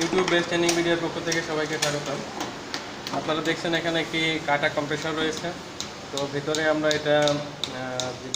YouTube base training ভিডিওর পক্ষ থেকে সবাইকে স্বাগতম। আপনারা দেখছেন এখানে একটি কাটা কম্প্রেসর রয়েছে। তো ভিতরে আমরা এটা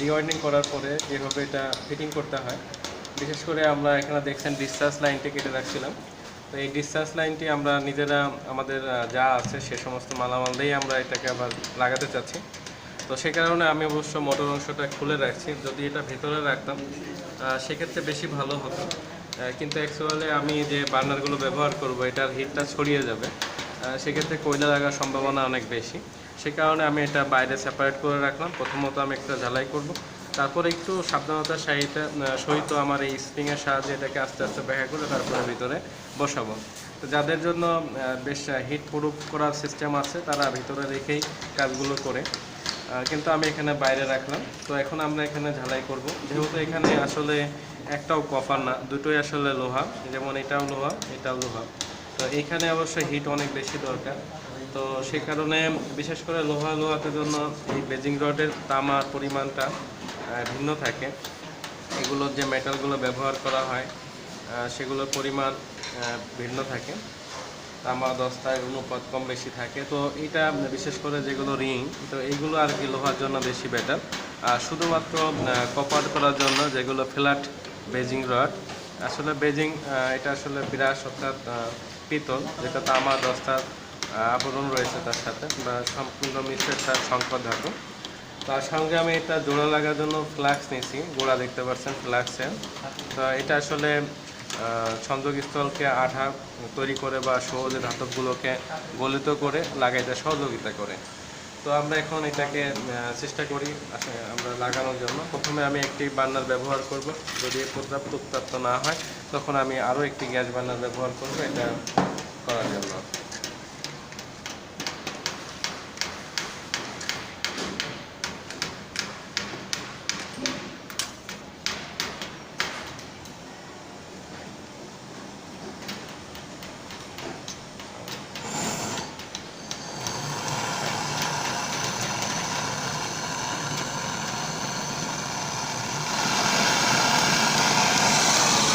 রিওয়ার্ডিং করার পরে যেভাবে এটা ফিটিং করতে হয়, বিশেষ করে আমরা এখানে দেখছেন ডিসচার্জ লাইনটি কেটে রাখছিলাম। তো এই ডিসচার্জ লাইনটি আমরা নিজেরা, আমাদের যা আছে সে সমস্ত মালামাল দিয়েই আমরা এটাকে আবার লাগাতে চাচ্ছি। তো সে কারণে আমি অবশ্য মোটর অংশটা খুলে রাখছি। যদি এটা ভেতরে রাখতাম সেক্ষেত্রে বেশি ভালো হতো। কিন্তু অ্যাকচুয়ালি আমি যে বার্নারগুলো ব্যবহার করব এটার হিটটা ছড়িয়ে যাবে। সেক্ষেত্রে কয়লা লাগার সম্ভাবনা অনেক বেশি। সে কারণে আমি এটা বাইরে সেপারেট করে রাখলাম। প্রথমত আমি একটা ঝালাই করব। তারপরে একটু সাবধানতার সহিত আহ, সহিত আমার এই স্প্রিংয়ের সাহায্যে এটাকে আস্তে আস্তে ব্যাখ্যা করে তারপরে ভিতরে বসাবো। তো যাদের জন্য বেশ হিট প্রুফ করার সিস্টেম আছে তারা ভিতরে রেখেই কাজগুলো করে। কিন্তু আমি এখানে বাইরে রাখলাম। তো এখন আমরা এখানে ঝালাই করব। যেহেতু এখানে আসলে একটাও কপার না, দুটোই আসলে লোহা, যেমন এটাও লোহা এটাও লোহা। তো এখানে অবশ্যই হিট অনেক বেশি দরকার। তো সেই কারণে বিশেষ করে লোহা লোহাতে জন্য এই বেজিং রডের তামার পরিমাণটা ভিন্ন থাকে। এগুলোর যে মেটালগুলো ব্যবহার করা হয় সেগুলোর পরিমাণ ভিন্ন থাকে। তামা দস্তায় অনুপাত কম বেশি থাকে। তো এটা বিশেষ করে যেগুলো রিং তো এইগুলো আর কি লোহার জন্য বেশি বেটার আর শুধুমাত্র কপার করার জন্য যেগুলো ফ্ল্যাট বেজিং রড। আসলে বেজিং এটা আসলে বিরাস অর্থাৎ পিতল, যেটা তামা দস্তার আবরণ রয়েছে তার সাথে, বা সম্পূর্ণ মিশ্রের সাথে সংকট ধাতু। তার সঙ্গে আমি এটা জোড়া লাগার জন্য ফ্লাক্স নিয়েছি, গোড়া দেখতে পাচ্ছেন, ফ্লাক্সে। তো এটা আসলে সংযোগস্থলকে আঠা তৈরি করে বা সহজে ধাতবগুলোকে গলিত করে, লাগাইতে সহযোগিতা করে। তো আমরা এখন এটাকে চেষ্টা করি আমরা লাগানোর জন্য। প্রথমে আমি একটি বার্নার ব্যবহার করব। যদি পর্যাপ্ত উত্তাপ্ত না হয়, তখন আমি আরও একটি গ্যাস বার্নার ব্যবহার করব। এটা করার জন্য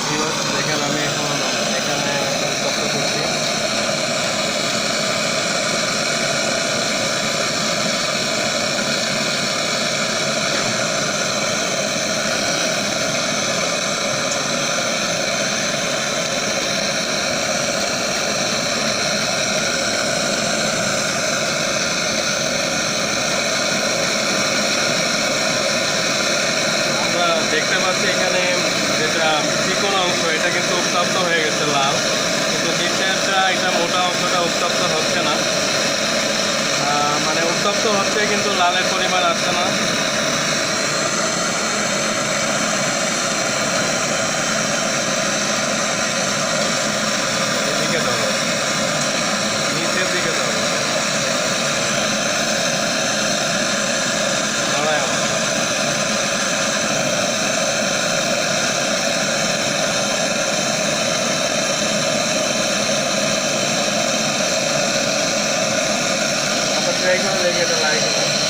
ভিউয়ার্স, দেখেন আমি এখন এখানে উত্তপ্ত করছি আমরা দেখতে পাচ্ছি এখানে যেটা চিকন অংশ, এটা কিন্তু উত্তপ্ত হয়ে গেছে লাল। কিন্তু নিচেরটা, এটা মোটা অংশটা উত্তপ্ত হচ্ছে না। মানে উত্তপ্ত হচ্ছে কিন্তু লালের পরিমাণ আসছে না এদিকে ধরো নিচের দিকে ধরো নড়ায় আমার আমরা ট্রাই করে দেখি লাইক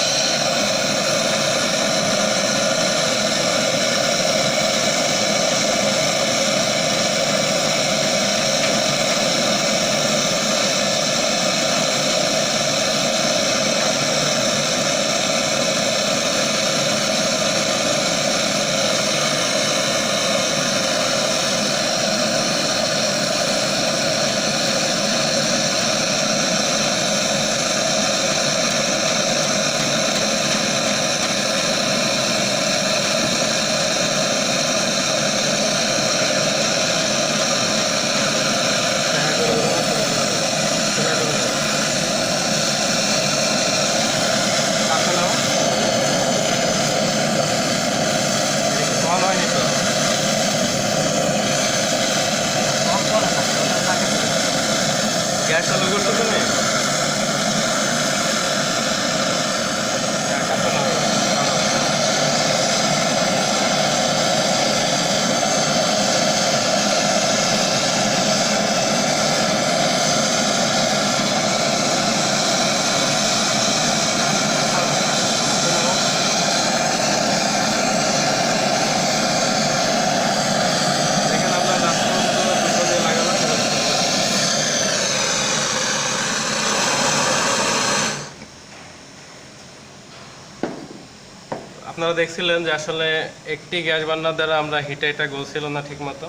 আপনারা দেখছিলেন যে আসলে একটি গ্যাস বার্নার দ্বারা আমরা হিটে এটা গলছিল না ঠিকমতো।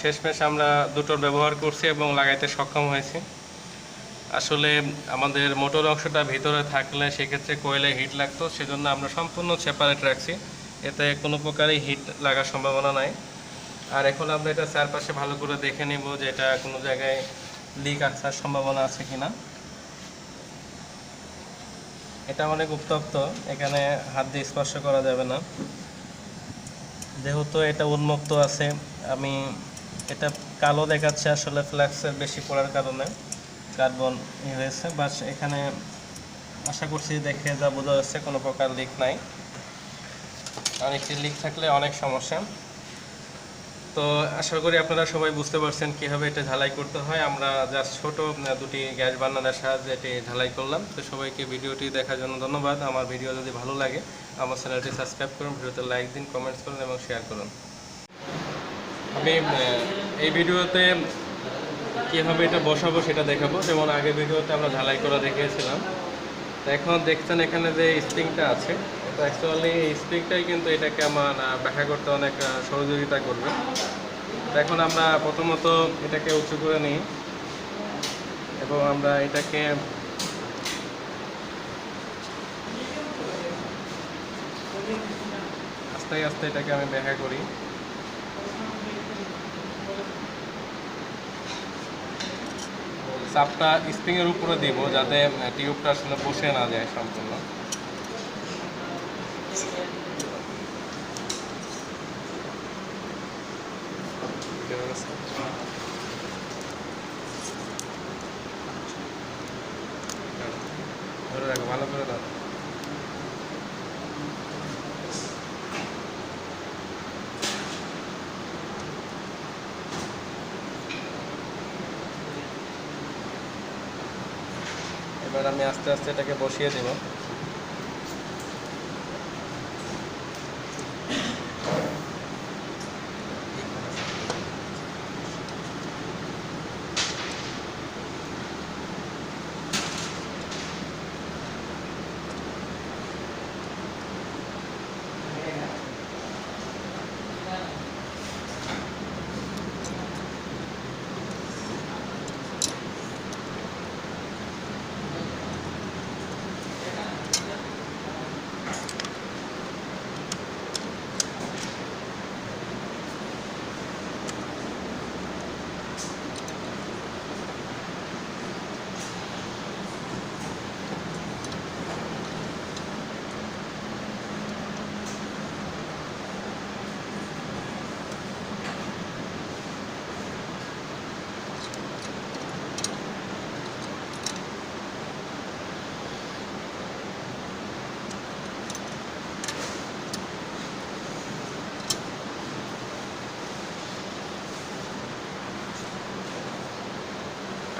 শেষমেশ আমরা দুটোর ব্যবহার করছি এবং লাগাইতে সক্ষম হয়েছি। আসলে আমাদের মোটর অংশটা ভিতরে থাকলে সেক্ষেত্রে কোয়েলে হিট লাগতো, সেজন্য আমরা সম্পূর্ণ সেপারেট রাখছি। এতে কোনো প্রকারই হিট লাগার সম্ভাবনা নাই। আর এখন আমরা এটা চারপাশে ভালো করে দেখে নিব যে এটা কোনো জায়গায় লিক আসার সম্ভাবনা আছে কিনা। এটা অনেক উত্তপ্ত, এখানে হাত দিয়ে স্পর্শ করা যাবে না। যেহেতু এটা উন্মুক্ত আছে, আমি এটা কালো দেখাচ্ছে আসলে ফ্ল্যাক্সের বেশি পড়ার কারণে কার্বন ই হয়েছে বাস এখানে আশা করছি দেখে যা বোঝা যাচ্ছে কোনো প্রকার লিক নাই। আর একটি লিক থাকলে অনেক সমস্যা। তো আশা করি আপনারা সবাই বুঝতে পারছেন কীভাবে এটা ঝালাই করতে হয়। আমরা জাস্ট ছোট দুটি গ্যাস বার্নারের সাহায্যে এটি ঝালাই করলাম। তো সবাইকে ভিডিওটি দেখার জন্য ধন্যবাদ। আমার ভিডিও যদি ভালো লাগে, আমার চ্যানেলটি সাবস্ক্রাইব করুন, ভিডিওতে লাইক দিন কমেন্টস করুন এবং শেয়ার করুন। আমি এই ভিডিওতে কীভাবে এটা বসাবো সেটা দেখাবো। যেমন আগের ভিডিওতে আমরা ঝালাই করা দেখিয়েছিলাম। তো এখন দেখছেন এখানে যে স্প্রিংটা আছে এটা অ্যাকচুয়ালি এই স্প্রিংটাই কিন্তু এটাকে আমার ব্যাখ্যা করতে অনেক সহযোগিতা করবে। তো এখন আমরা প্রথমত এটাকে উঁচু করে নিই এবং আমরা এটাকে আস্তে আস্তে এটাকে আমি ব্যাখ্যা করি। চাপটা স্প্রিং এর উপরে দিব যাতে টিউবটা আসলে বসে না যায় সম্পূর্ণ। ধরে রাখো ভালো করে এবার আমি আস্তে আস্তে এটাকে বসিয়ে দেব।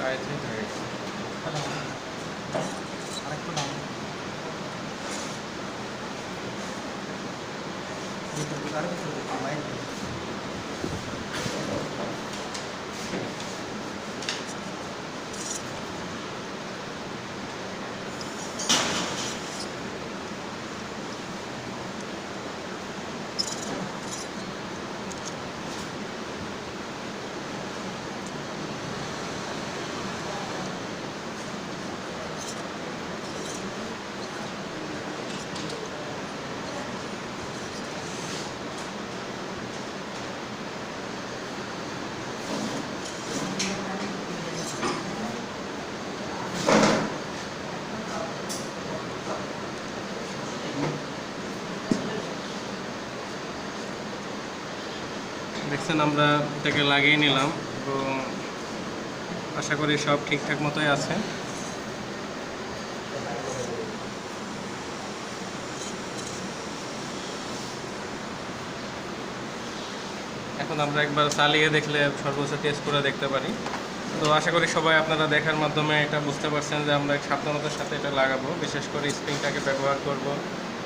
I think I আরেকটু দাম আরেকটু দেখছেন আমরা এটাকে লাগিয়ে নিলাম এবং আশা করি সব ঠিকঠাক মতোই আছে। এখন আমরা একবার চালিয়ে দেখলে সর্বোচ্চ টেস্ট করে দেখতে পারি। তো আশা করি সবাই আপনারা দেখার মাধ্যমে এটা বুঝতে পারছেন যে আমরা সাবধানতার সাথে এটা লাগাবো। বিশেষ করে স্প্রিংটাকে ব্যবহার করব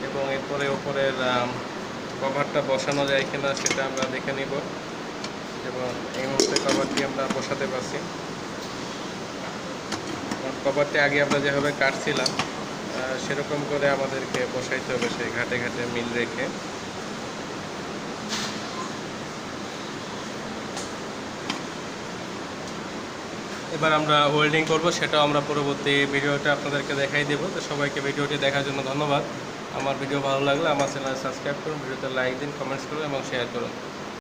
এবং এরপরে ওপরের কভারটা বসানো যায় কিনা সেটা আমরা দেখে নিব। এবং এই মুহূর্তে কভারটি আমরা বসাতে পারছি। কভারটি আগে আমরা যেভাবে কাটছিলাম সেরকম করে আমাদেরকে বসাইতে হবে সেই ঘাটে ঘাটে মিল রেখে। এবার আমরা ওয়েল্ডিং করব, সেটাও আমরা পরবর্তী ভিডিওটা আপনাদেরকে দেখাই দেব। তো সবাইকে ভিডিওটি দেখার জন্য ধন্যবাদ। আমার ভিডিও ভালো লাগলে আমার চ্যানেল সাবস্ক্রাইব করুন, ভিডিওতে লাইক দিন কমেন্টস করুন এবং শেয়ার করুন।